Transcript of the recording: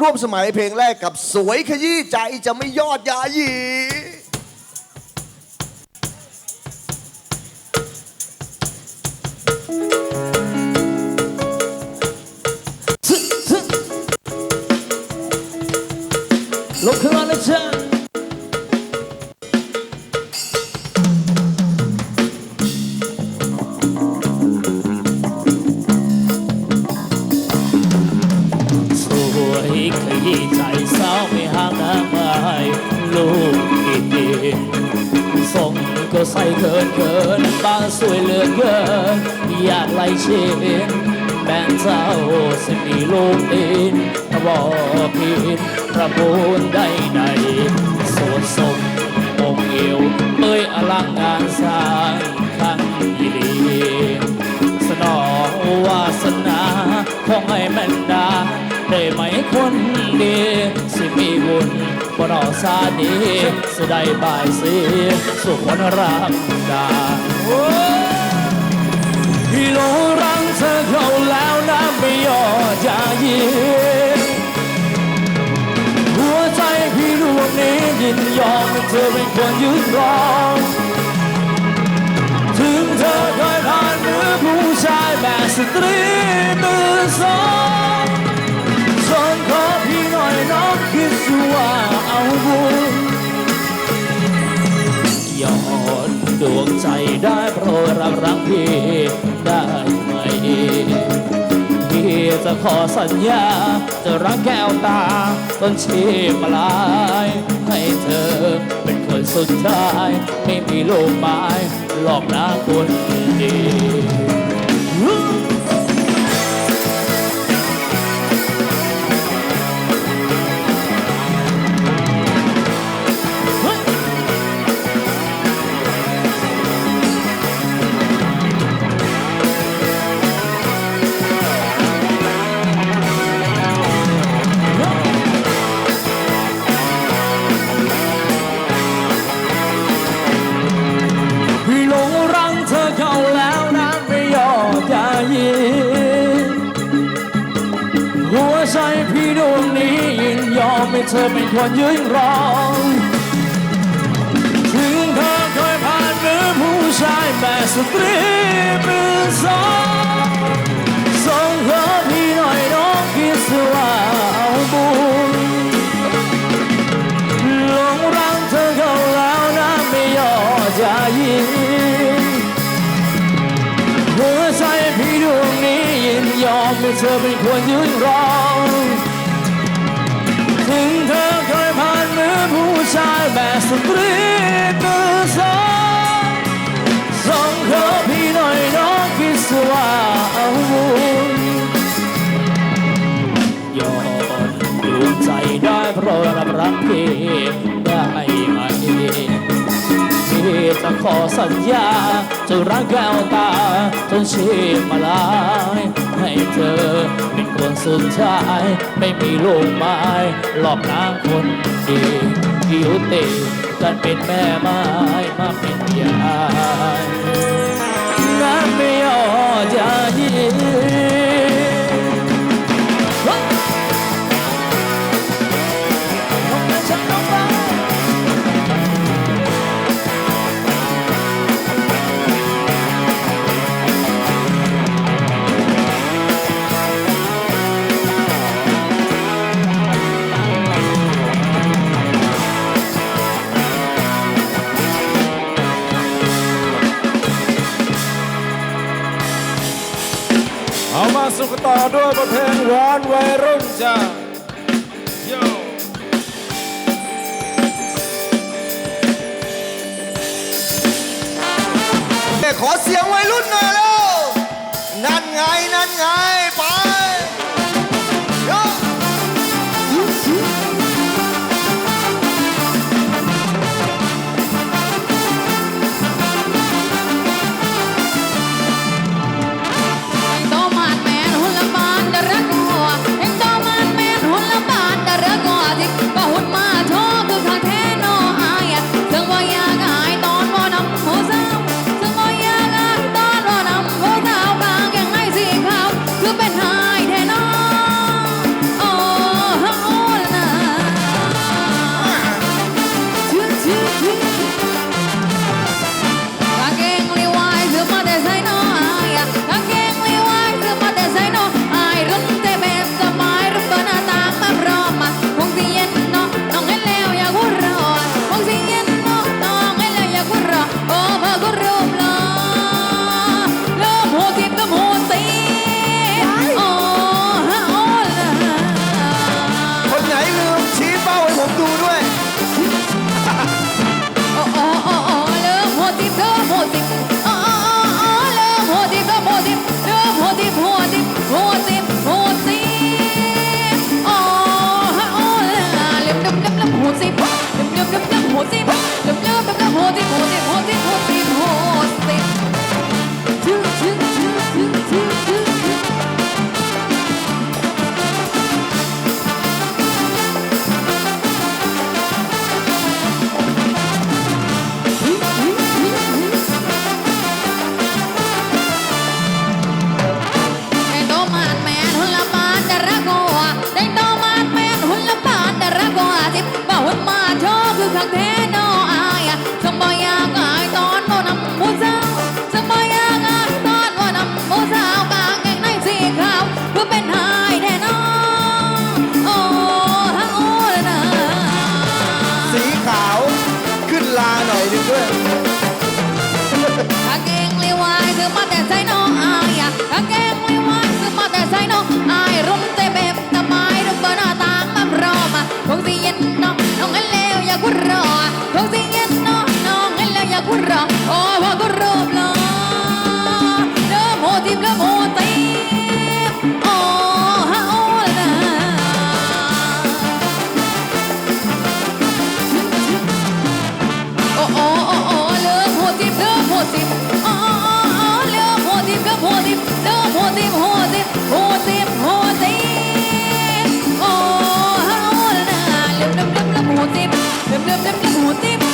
ร่วมสมัยเพลงแรกกับสวยขยี้ใจจะไม่ยอดยาหยีลุกขึ้นมาเลยจ้า ขยี้ใจสาวไม่ห่างนางไม้ลูกอีกทีส่งก็ใส่เกินเกินตางสวยเหลือเกินอยากไล่เชินแม่เจ้าสิมีลูกดินบอกผิดประมูลได้ใดโสดสมองเอวเมื่อยอลังงานสร้างคันยีลีสนองวาสนาของให้แม่นดา ได้ไหมคนดี สิมีบุญบนอซาดีสิได้บายสีสุขวันรามดาโอ้พี่หลงรังเธอเข้าแล้วน้ำไม่ยอดจะยิหัวใจพี่ดวงนี้ยินยอมเธอเป็นคนยืนรองถึงเธอเคยผ่านมือผู้ชายแบบสตรีมือสอง รับรักพี่ได้ไหม พี่จะขอสัญญา จะรักแก้วตาต้นชีพลาย ให้เธอเป็นคนสุดท้าย ไม่มีโลกไม้หลอกนะคนดี ให้เธอเป็นคนยืนรองถึงเธอเคยผ่านมือผู้ชายแบบสตรีมือสองส่งขอพี่หน่อยน้องคิดสว่าเอาบุญหลงรักเธอเขาแล้วนะไม่ยอมจะยินหัวใจพี่ดวงนี้ยินยอมให้เธอเป็นคนยืนรอายแบบสตรีมือสองส่งขอพี่หน่อยน้องคิดสิว่าเอายอดดวงใจได้เพราะรับรักพี่ได้ไหมพี่จะขอสัญญาจะรักแก้วตาจนชีพมาลายให้เธอเป็นคนสุดท้าย ไม่มีลูกไม้หลอกนางคนดี ยุติกันเป็นแม่ไม้มาเป็นยาย เอามาสุขต่อด้วยบทเพลงหวานวัยรุ่นจ้าโยแต่ขอเสียงวัยรุ่นหน่อยแล้ว นั่นไง นั่นไงไป бути, люблю тебе бути, бути. จริด้วยกางเกงลีวายซื้อมาแต่ไซน้องอายกางเกงลีวายซื้อมาแต่ไซน้องอายรุมเต็ม บเล็